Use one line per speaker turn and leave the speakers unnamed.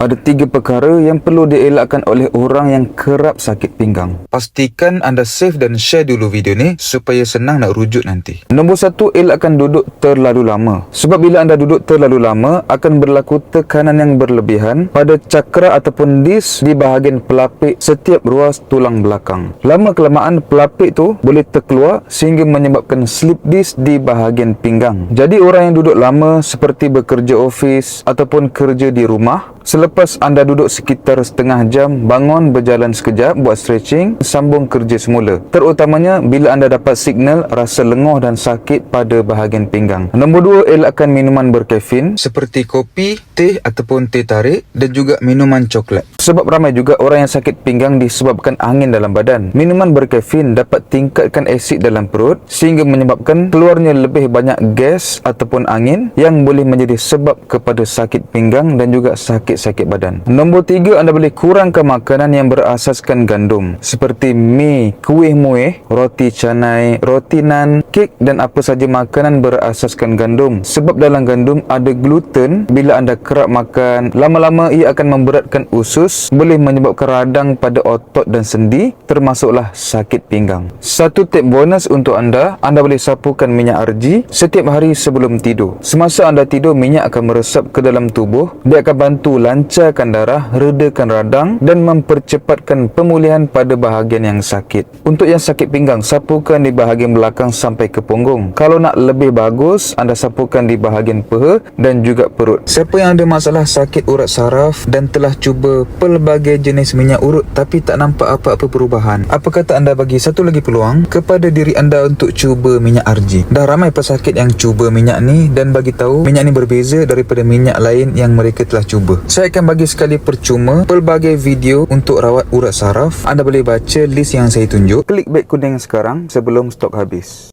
Ada tiga perkara yang perlu dielakkan oleh orang yang kerap sakit pinggang. Pastikan anda save dan share dulu video ni supaya senang nak rujuk nanti. Nombor satu, elakkan duduk terlalu lama. Sebab bila anda duduk terlalu lama, akan berlaku tekanan yang berlebihan pada cakra ataupun dis di bahagian pelapik setiap ruas tulang belakang. Lama kelamaan pelapik tu boleh terkeluar sehingga menyebabkan slip disc di bahagian pinggang. Jadi orang yang duduk lama seperti bekerja ofis ataupun kerja di rumah Selepas anda duduk sekitar setengah jam, bangun berjalan sekejap, buat stretching, sambung kerja semula. Terutamanya bila anda dapat signal rasa lenguh dan sakit pada bahagian pinggang. Nombor dua, elakkan minuman berkafein seperti kopi, teh ataupun teh tarik dan juga minuman coklat. Sebab ramai juga orang yang sakit pinggang disebabkan angin dalam badan. Minuman berkafein dapat tingkatkan asid dalam perut sehingga menyebabkan keluarnya lebih banyak gas ataupun angin yang boleh menjadi sebab kepada sakit pinggang dan juga sakit-sakit badan. Nombor tiga, anda boleh kurangkan makanan yang berasaskan gandum seperti mi, kuih muih, roti canai, roti nan, kek dan apa saja makanan berasaskan gandum. Sebab dalam gandum ada gluten, bila anda kerap makan, lama-lama ia akan memberatkan usus, boleh menyebabkan radang pada otot dan sendi, termasuklah sakit pinggang. Satu tip bonus untuk anda, anda boleh sapukan minyak arji setiap hari sebelum tidur. Semasa anda tidur, minyak akan meresap ke dalam tubuh, dia akan bantu lancarkan darah, redakan radang dan mempercepatkan pemulihan pada bahagian yang sakit. Untuk yang sakit pinggang, sapukan di bahagian belakang sampai ke punggung. Kalau nak lebih bagus, anda sapukan di bahagian peha dan juga perut. Siapa yang ada masalah sakit urat saraf dan telah cuba pelbagai jenis minyak urut tapi tak nampak apa-apa perubahan, apa kata anda bagi satu lagi peluang kepada diri anda untuk cuba minyak RG? Dah ramai pesakit yang cuba minyak ni dan bagi tahu minyak ni berbeza daripada minyak lain yang mereka telah cuba. Saya akan bagi sekali percuma pelbagai video untuk rawat urat saraf. Anda boleh baca list yang saya tunjuk. Klik beg kuning sekarang sebelum stok habis.